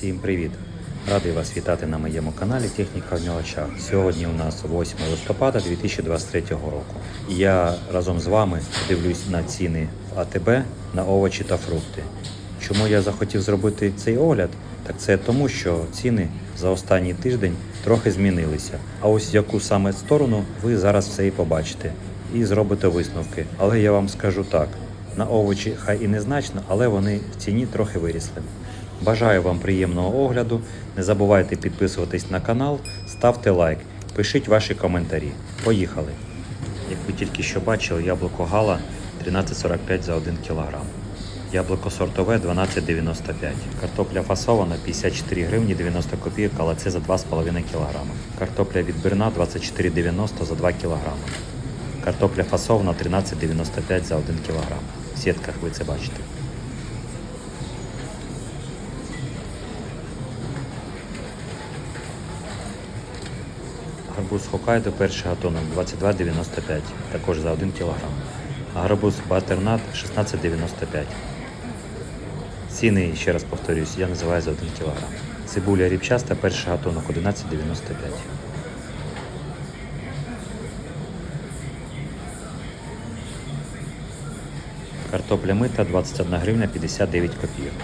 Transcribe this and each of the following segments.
Всім привіт! Радий вас вітати на моєму каналі Техніка в очах. Сьогодні у нас 8 листопада 2023 року. Я разом з вами дивлюсь на ціни в АТБ на овочі та фрукти. Чому я захотів зробити цей огляд? Так це тому, що ціни за останній тиждень трохи змінилися. А ось яку саме сторону ви зараз все і побачите і зробите висновки. Але я вам скажу так: на овочі хай і незначно, але вони в ціні трохи вирісли. Бажаю вам приємного огляду. Не забувайте підписуватись на канал, ставте лайк, пишіть ваші коментарі. Поїхали! Як ви тільки що бачили, яблуко гала 13,45 за 1 кг. Яблуко сортове 12,95. Картопля фасована 54 гривні 90 копійок, але це за 2,5 кг. Картопля відбірна 24,90 за 2 кг. Картопля фасована 13,95 за 1 кг. В сітках ви це бачите. Гарбуз Хокайдо перший гатунок 22,95, також за 1 кг. Гарбуз Батернат 16,95. Ціни, ще раз повторюсь, я називаю за 1 кг. Цибуля ріпчаста перший гатунок 11,95. Картопля мита 21 гривня 59 копійок.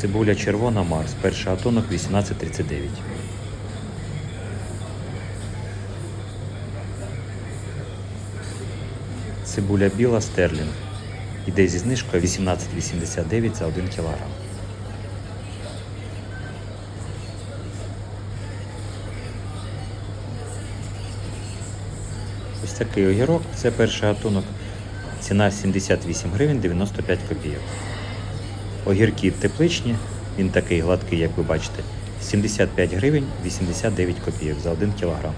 Цибуля червона Марс, перший гатунок 18,39. Цибуля біла стерлінг. Іде зі знижкою 18,89 за 1 кг. Ось такий огірок, це перший гатунок. Ціна 78 гривень 95 копійок. Огірки тепличні, він такий гладкий, як ви бачите, 75 гривень 89 копійок за 1 кілограм.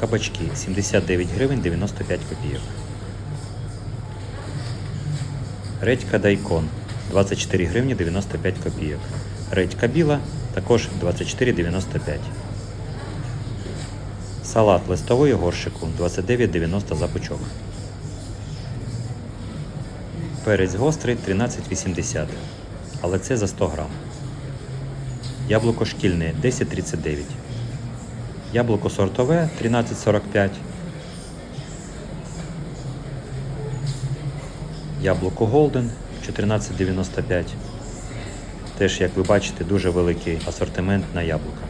Кабачки 79 гривень 95 копійок. Редька дайкон 24 гривні 95 копійок. Редька біла також 24,95. Салат листовий у горщику 29,90 за пучок. Перець гострий 13,80. Але це за 100 грам. Яблуко шкільне 10,39. Яблуко сортове 13,45. Яблуко Голден 14,95. Теж, як ви бачите, дуже великий асортимент на яблука.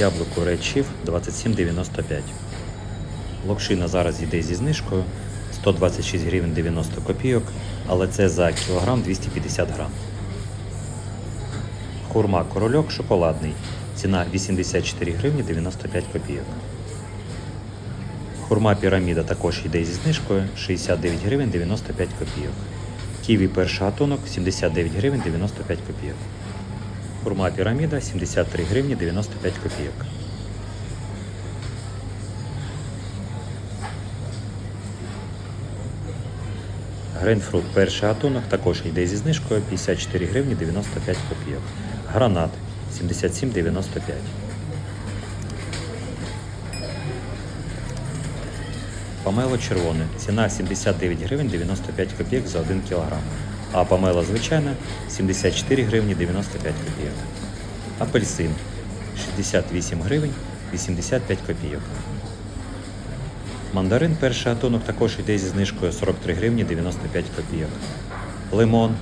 Яблуко Red Chief 27,95. Локшина зараз йде зі знижкою 126 гривень 90 копійок, але це за кілограм 250 грам. Хурма корольок шоколадний. Ціна 84 гривні 95 копійок. Хурма піраміда також йде зі знижкою 69 гривень 95 копійок. Ківі перший гатунок 79 гривень 95 копійок. Хурма піраміда 73 гривні 95 копійок. Грейнфрут перший гатунок також йде зі знижкою 54 гривні 95 копійок. Гранат 77,95. Помело червоне. Ціна 79 гривень 95 копійок за 1 кг. А помело звичайна 74 гривні 95 копійок. Апельсин 68 гривень 85 копійок. Мандарин перший гатунок також йде зі знижкою 43 гривні 95 копійок. Лимон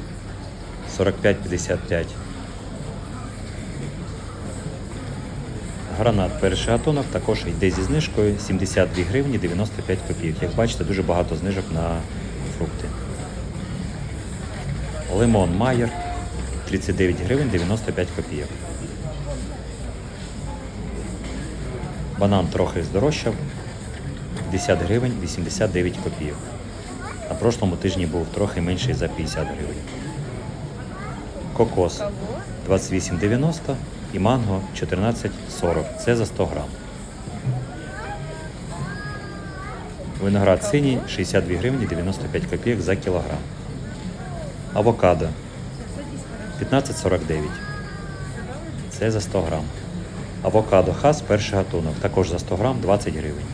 45,55. Гранат перший гатунок також йде зі знижкою 72 гривні 95 копійок. Як бачите, дуже багато знижок на фрукти. Лимон Майер 39 гривень 95 копійок. Банан трохи здорожчав 50 гривень 89 копійок. На прошлому тижні був трохи менший за 50 гривень. Кокос 28,90 і манго 14,40. Це за 100 грам. Виноград синій 62 гривні 95 копійок за кілограм. Авокадо 15,49. Це за 100 грам. Авокадо хас перший гатунок. Також за 100 грам 20 гривень.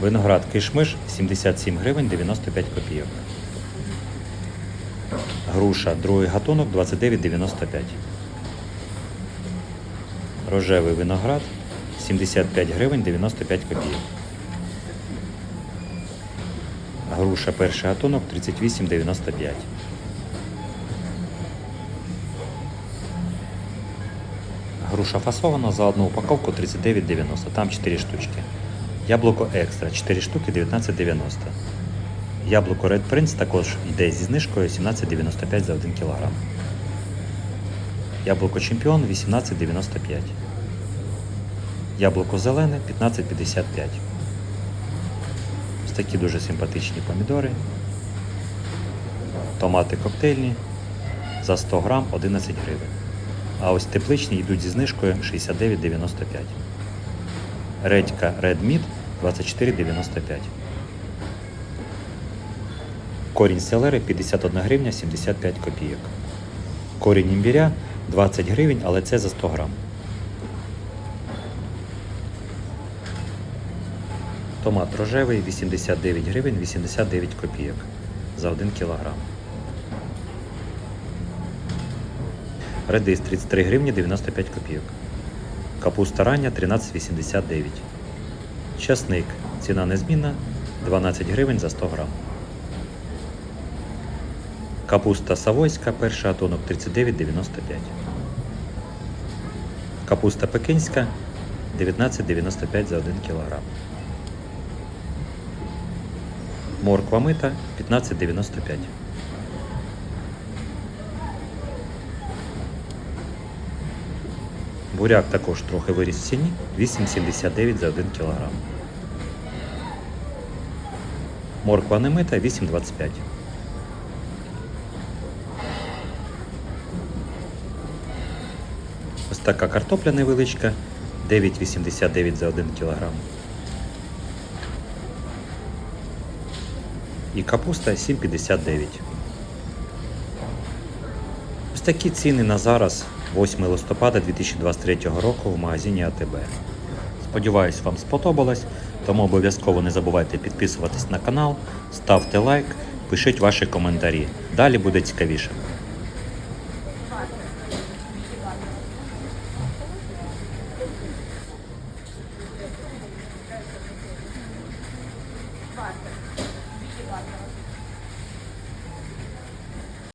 Виноград кишмиш 77 гривень 95 копійок. Груша другий гатунок 29,95. Рожевий виноград 75 гривень 95 копійок. Груша перший гатунок 38,95. Груша фасована за одну упаковку 39,90. Там 4 штучки. Яблуко екстра 4 штуки 19,90. Яблуко Red Prince також йде зі знижкою 17,95 за 1 кг. Яблуко Чемпіон 18,95. Яблуко зелене 15,55. Такі дуже симпатичні помідори. Томати коктейльні за 100 грам 11 гривень. А ось тепличні йдуть зі знижкою 69,95. Редька Red Meat 24,95. Корінь селери 51 гривня 75 копійок. Корінь імбіря 20 гривень, але це за 100 грам. Томат рожевий 89 гривень 89 копійок за 1 кілограм. Редис 33 гривні 95 копійок. Капуста рання 13,89. Часник. Ціна незмінна 12 гривень за 100 грам. Капуста савойська, перший гатунок 39,95. Капуста пекинська 19,95 за 1 кг. Морква мита 15,95. Буряк також трохи виріс в ціні 8,79 за 1 кг. Морква немита 8,25. Ось така картопля невеличка 9,89 за 1 кг. І капуста 7,59. Ось такі ціни на зараз, 8 листопада 2023 року в магазині АТБ. Сподіваюсь, вам сподобалось, тому обов'язково не забувайте підписуватись на канал, ставте лайк, пишіть ваші коментарі. Далі буде цікавіше.